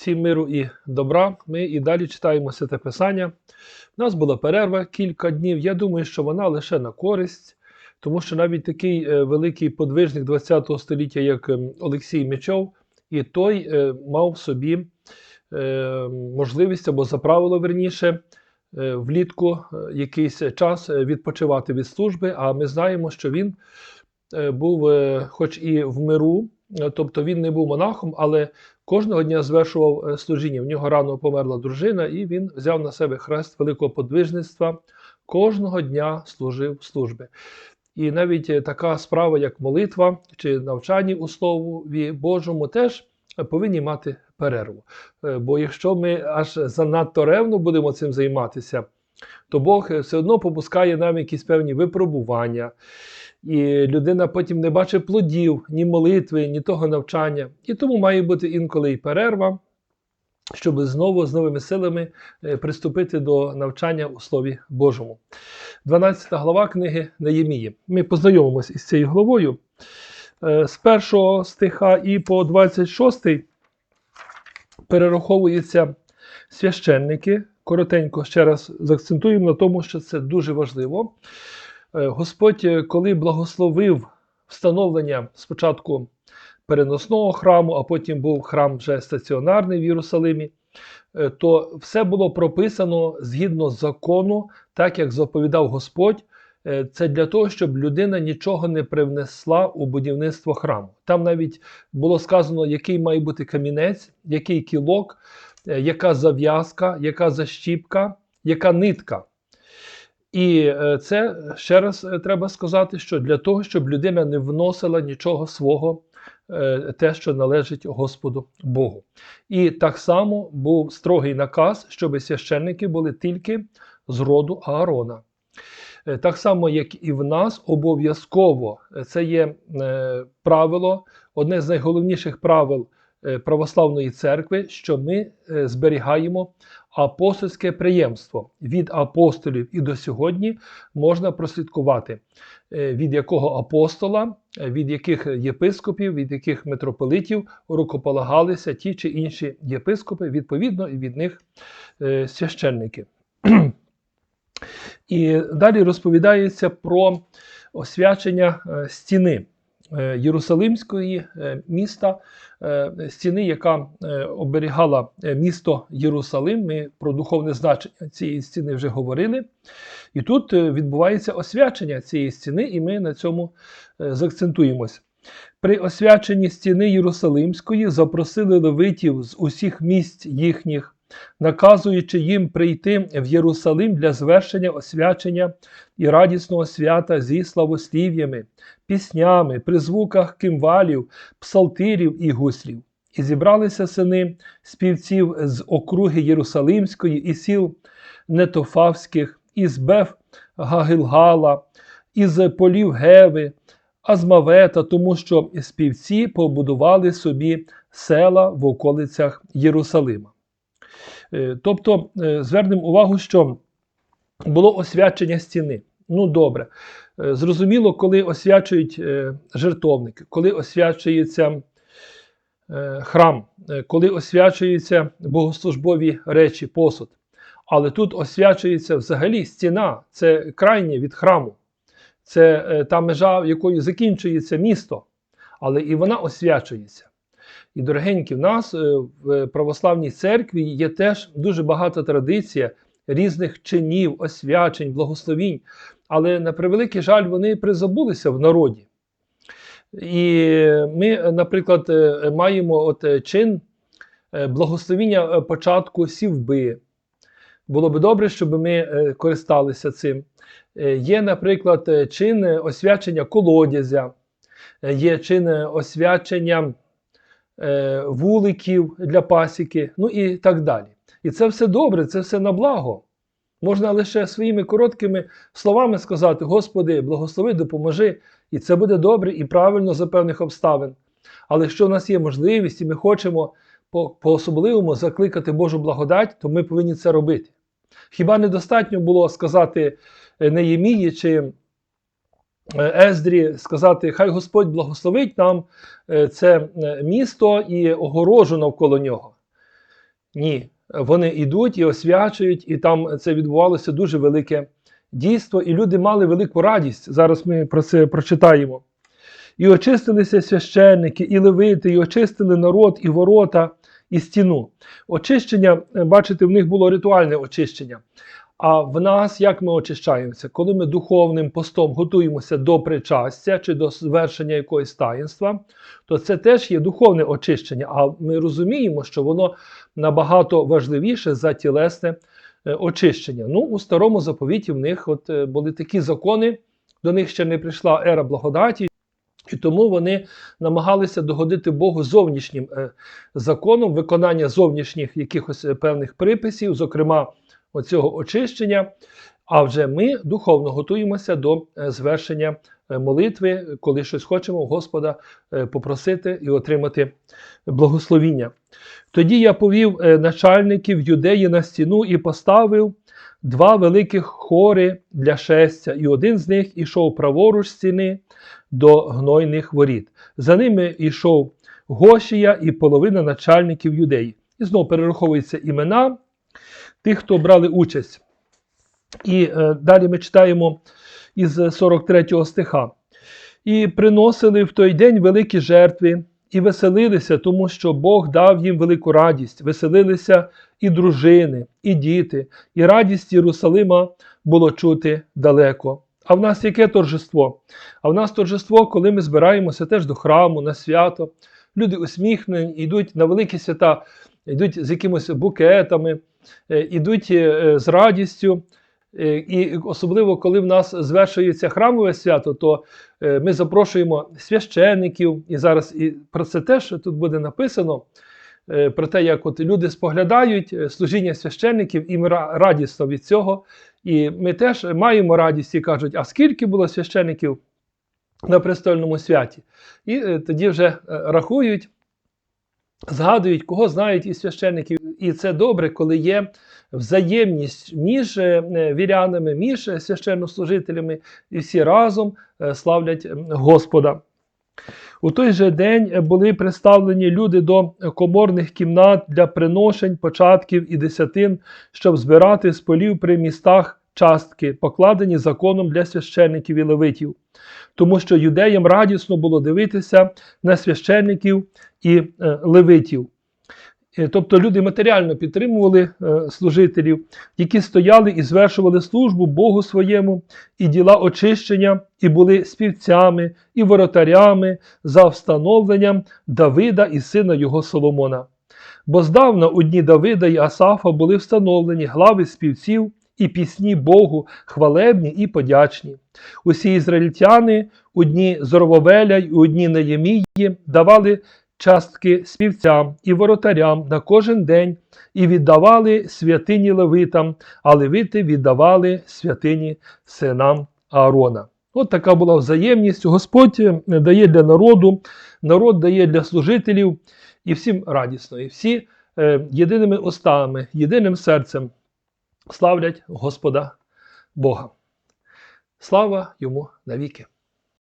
Всім миру і добра. Ми і далі читаємо Святе Писання. У нас була перерва кілька днів. Я думаю, що вона лише на користь, тому що навіть такий е, великий подвижник ХХ століття, як ем, Олексій Мечов, і той е, мав собі е, можливість або за правило верніше. Влітку якийсь час відпочивати від служби, а ми знаємо, що він був, хоч і в миру, тобто він не був монахом, але кожного дня звершував е, служіння. В нього рано померла дружина, і він взяв на себе хрест великого подвижництва. Кожного дня служив служби. І навіть е, така справа, як молитва чи навчання у Слові Божому, теж е, повинні мати перерву. Е, Бо якщо ми аж занадто ревно будемо цим займатися, то Бог е, все одно попускає нам якісь певні випробування. І людина потім не бачить плодів ні молитви, ні того навчання. І тому має бути інколи і перерва, щоб знову з новими силами е, приступити до навчання у Слові Божому. 12 глава книги Неємії. Ми познайомимося із цією главою. Е, З першого стиха і по 26 перераховуються священники. Коротенько ще раз заакцентуємо на тому, що це дуже важливо. Е, Господь, е, коли благословив встановлення спочатку переносного храму, а потім був храм вже стаціонарний в Єрусалимі, е, то все було прописано згідно закону, так як заповідав Господь. Це для того, щоб людина нічого не привнесла у будівництво храму. Там навіть було сказано, який має бути камінець, який кілок, яка зав'язка, яка защіпка, яка нитка. І е, це ще раз е, треба сказати, що для того, щоб людина не вносила нічого свого, е, те, що належить Господу Богу. І так само був строгий наказ, щоб священники були тільки з роду Аарона. Так само, як і в нас, обов'язково це є правило, одне з найголовніших правил православної церкви, що ми е, зберігаємо апостольське преємство від апостолів і до сьогодні можна прослідкувати, е, від якого апостола, е, від яких єпископів, від яких митрополитів рукополагалися ті чи інші єпископи, відповідно, і від них е, священники. І далі розповідається про освячення е, стіни е, Єрусалимської е, міста, е, стіни, яка е, оберігала е, місто Єрусалим. Ми про духовне значення цієї стіни вже говорили. І тут е, відбувається освячення цієї стіни, і ми на цьому е, заакцентуємось. При освяченні стіни Єрусалимської запросили левитів з усіх місць їхніх, наказуючи їм прийти в Єрусалим для звершення освячення і радісного свята зі славослів'ями, піснями, при звуках кимвалів, псалтирів і гуслів. І зібралися сини співців з округи Єрусалимської і сіл Нетофавських, із Беф Гагилгала, із полів Геви, Азмавета, тому що співці побудували собі села в околицях Єрусалима. Е, Тобто е, звернемо увагу, що було освячення стіни. Ну, добре. Е, Зрозуміло, коли освячують жертовники, коли освячується храм, коли освячуються богослужбові речі, посуд. Але тут освячується взагалі стіна, це крайнє від храму, це та межа, якою закінчується місто, але і вона освячується. І, дорогенькі, в нас е, в православній церкві є теж дуже багата традиція різних чинів, освячень, благословінь. Але на превеликий жаль, вони призабулися в народі. І ми, наприклад, е, маємо от е, чин благословіння початку сівби. Було би добре, щоб ми користалися цим. Є, наприклад, чин освячення колодязя, є чин освячення вуликів для пасіки, ну і так далі. І це все добре, це все на благо. Можна лише своїми короткими словами сказати: Господи, благослови, допоможи, і це буде добре і правильно за певних обставин. Але якщо в нас є можливість і ми хочемо по- по-особливому закликати Божу благодать, то ми повинні це робити. Хіба недостатньо було сказати е, Неємії чи е, Ездрі, сказати, хай Господь благословить нам е, це е, місто і огорожу навколо нього. Ні. Вони йдуть і освячують, і там це відбувалося дуже велике дійство, і люди мали велику радість. Зараз ми про це прочитаємо. І очистилися священники, і левити, і очистили народ, і ворота, і стіну. Очищення, е, бачите, в них було ритуальне очищення. А в нас як ми очищаємося? Коли ми духовним постом готуємося до причастя чи до звершення якогось таїнства, то це теж є духовне очищення. А ми розуміємо, що воно набагато важливіше за тілесне е, очищення. Ну, у старому заповіті в них от е, були такі закони, до них ще не прийшла ера благодаті. І тому вони намагалися догодити Богу зовнішнім е, законом, виконання зовнішніх якихось певних приписів, зокрема оцього очищення. А вже ми духовно готуємося до е, звершення е, молитви, коли щось хочемо Господа е, попросити і отримати благословіння. Тоді я повів начальників юдеї на стіну і поставив два великих хори для шестя, і один з них ішов праворуч стіни до гнойних воріт. За ними йшов Гошія і половина начальників юдеї. І знову перераховуються імена тих, хто брали участь. І е, далі ми читаємо із 43 стиха. І приносили в той день великі жертви, і веселилися, тому що Бог дав їм велику радість. Веселилися і дружини, і діти, і радість Єрусалима було чути далеко. А в нас яке торжество? А в нас торжество, коли ми збираємося теж до храму на свято. Люди усміхнені, йдуть на великі свята, йдуть з якимись букетами, е, йдуть е, з радістю. Е, І особливо, коли в нас звершується храмове свято, то е, ми запрошуємо священиків, і зараз і про це теж тут буде написано. е, Про те, як от люди споглядають е, служіння священників, їм ра- радісно від цього. І ми теж маємо радість і кажуть, а скільки було священиків на престольному святі? І е, тоді вже е, рахують, згадують, кого знають із священиків. І це добре, коли є взаємність між е, вірянами, між священнослужителями, і всі разом е, славлять Господа. У той же день е, були представлені люди до коморних кімнат для приношень, початків і десятин, щоб збирати з полів при містах частки, покладені законом для священників і левитів. Тому що юдеям радісно було дивитися на священників і левитів. Е, Тобто люди матеріально підтримували е, служителів, які стояли і звершували службу Богу своєму, і діла очищення, і були співцями і воротарями за встановленням Давида і сина його Соломона. Бо здавна у дні Давида і Асафа були встановлені глави співців і пісні Богу, хвалебні і подячні. Усі ізраїльтяни у дні Зоровавеля й у дні Неємії давали частки співцям і воротарям на кожен день і віддавали святині левитам, а левити віддавали святині синам Аарона. От така була взаємність. Господь е, дає для народу, народ дає для служителів, і всім радісно, і всі е, єдиними устами, єдиним серцем славлять Господа Бога. Слава йому навіки!